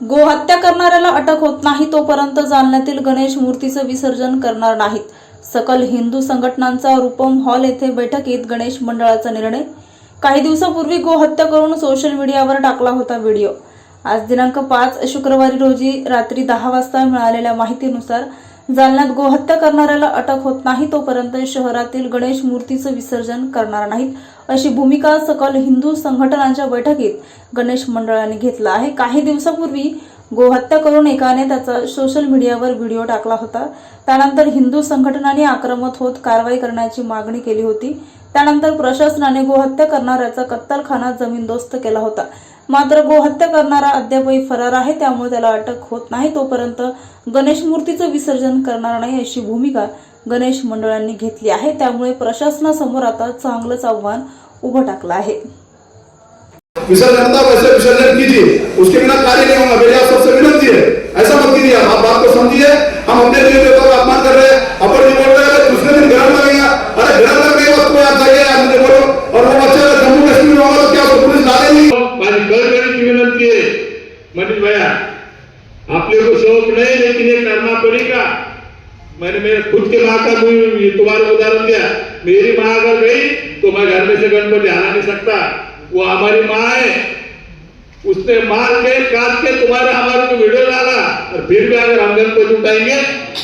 गोहत्या करणाऱ्याला अटक होत नाही तोपर्यंत जालन्यातील गणेश मूर्तीचं विसर्जन करणार नाहीत. सकल हिंदू संघटनांचा रूपम हॉल येथे बैठकीत गणेश मंडळाचा निर्णय. काही दिवसापूर्वी गोहत्या करून सोशल मीडियावर टाकला होता व्हिडिओ. आज दिनांक पाच शुक्रवारी रोजी रात्री दहा वाजता मिळालेल्या माहितीनुसार जालन्यात गोहत्या करणाऱ्याला अटक होत नाही तोपर्यंत शहरातील गणेश मूर्तीचं विसर्जन करणार नाहीत. अशी भूमिका सकल हिंदू संघटनांच्या बैठकीत गणेश मंडळाने घेतला आहे. काही दिवसापूर्वी गोहत्या करून एकाने त्याचा सोशल मीडियावर व्हिडिओ टाकला होता. त्यानंतर हिंदू संघटनांनी आक्रमक होत कारवाई करण्याची मागणी केली होती. त्यानंतर प्रशासनाने गोहत्या करणाऱ्याचा कत्तलखाना जमीनदोस्त केला होता. मात्र गोहत्या करणारा अद्यापही फरार आहे. त्यामुळे त्याला अटक होत नाही. तोपर्यंत गणेश मूर्तीचं विसर्जन करणार नाही अशी भूमिका गणेश मंडळांनी घेतली आहे. त्यामुळे प्रशासनासमोर आता चांगलंच आव्हान उभं टाकलं आहे. विसर्जन विसर्जन कीजिए उसके बिना कार्य मनीष भैया आपले को शौक नहीं, लेकिन ये करना पड़ेगा। मैंने मेरे खुद के माँ का तुम्हारे उदाहरण दिया। मेरी माँ अगर गई तो मैं घर में से गणपति हरा नहीं सकता। वो हमारी माँ है। उसने मार के, काट के तुम्हारे हमारे को वीडियो डाला। और फिर भी अगर हम गणपति उठाएँगे,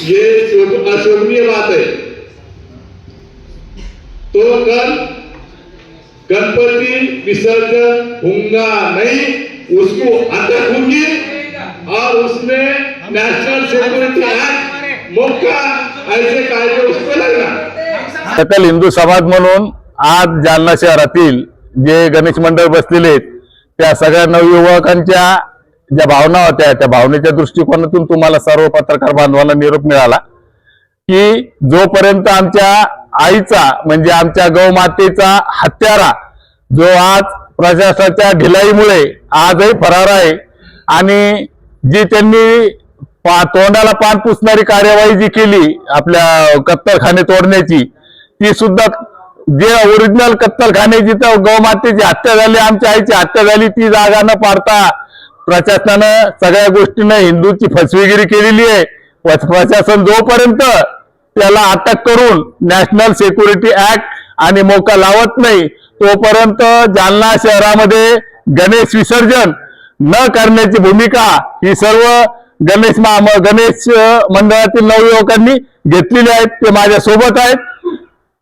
ये अशोभनीय बात है। तो कल गणपति विसर्जन होगा नहीं। उसको अटक होगी और उसमें नेशनल सिक्योरिटी एक्ट मौका ऐसे कायदे उस पर लगना सकल हिंदू समाज म्हणून आज जालना शहरातील जे गणेश मंडळ बसलेले आहेत त्या सगळ्या नवयुवकांच्या ज्या भावना होत्या त्या भावनेच्या दृष्टिकोनातून तुम्हाला सर्व पत्रकार बांधवांना निरोप मिळाला की जोपर्यंत आमच्या आईचा म्हणजे आमच्या गौमातेचा हत्यारा जो आज प्रशासनाच्या ढिलाईमुळे आजही फरार आहे. आणि जी त्यांनी पा तोंडाला पान पुसणारी कार्यवाही जी केली आपल्या कत्तलखाने तोडण्याची ती सुद्धा जे ओरिजिनल कत्तलखाने जिथं गौमातेची हत्या झाली आमच्या आईची हत्या झाली ती जागा न पाडता प्रशासनानं सगळ्या गोष्टीनं हिंदूची फसवेगिरी केलेली आहे. व प्रशासन जोपर्यंत त्याला अटक करून नॅशनल सिक्युरिटी ऍक्ट आणि मोका लावत नाही. तोपर्यंत जालना शहरामध्ये गणेश विसर्जन न करण्याची भूमिका ही सर्व गणेश गणेश मंडळातील नवयुवकांनी घेतलेली आहेत. ते माझ्या सोबत आहेत.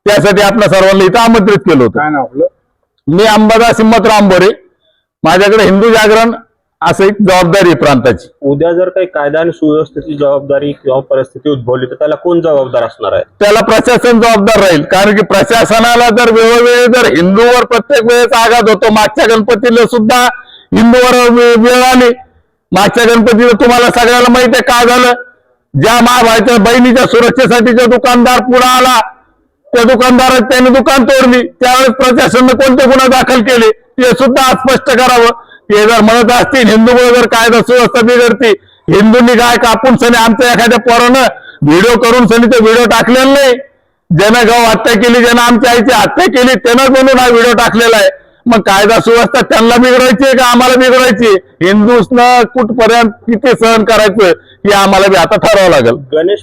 त्यासाठी आपल्या सर्वांना इथं आमंत्रित केलं होतं. मी अंबादास हिम्मतराव आंबोरे माझ्याकडे हिंदू जागरण असं एक जबाबदारी आहे प्रांताची. उद्या जर काही कायदा आणि सुव्यवस्थेची जबाबदारी किंवा परिस्थिती उद्भवली तर त्याला कोण जबाबदार असणार आहे? त्याला प्रशासन जबाबदार राहील. कारण की प्रशासनाला जर वेळोवेळी जर हिंदूवर प्रत्येक वेळेस आघात होतो मागच्या गणपतीला सुद्धा हिंदूवर वेळ आली. मागच्या गणपतीला तुम्हाला सगळ्याला माहिती आहे का झालं? ज्या महाभारच्या बहिणीच्या सुरक्षेसाठी जो दुकानदार पुढे आला. त्या दुकानदारात त्याने दुकान तोडली. त्यावेळेस प्रशासनाने कोणते गुन्हा दाखल केले? ते सुद्धा स्पष्ट करावं. ते जर म्हणत असतील हिंदूमुळे जर कायदा सुव्यवस्था बिघडती हिंदूंनी काय कापून सनी आमच्या एखाद्या पोरानं व्हिडिओ करून सनी ते व्हिडिओ टाकलेला नाही? ज्यानं गाव हत्या केली ज्यानं आमच्या आईची हत्या केली त्यानं म्हणून हा व्हिडिओ टाकलेला आहे. मग कायदा सुव्यवस्था त्यांना बिघडायची आहे का आम्हाला बिघडायची हिंदूसनं कुठपर्यंत किती सहन करायचं हे आम्हाला बी आता ठरावं लागेल. गणेश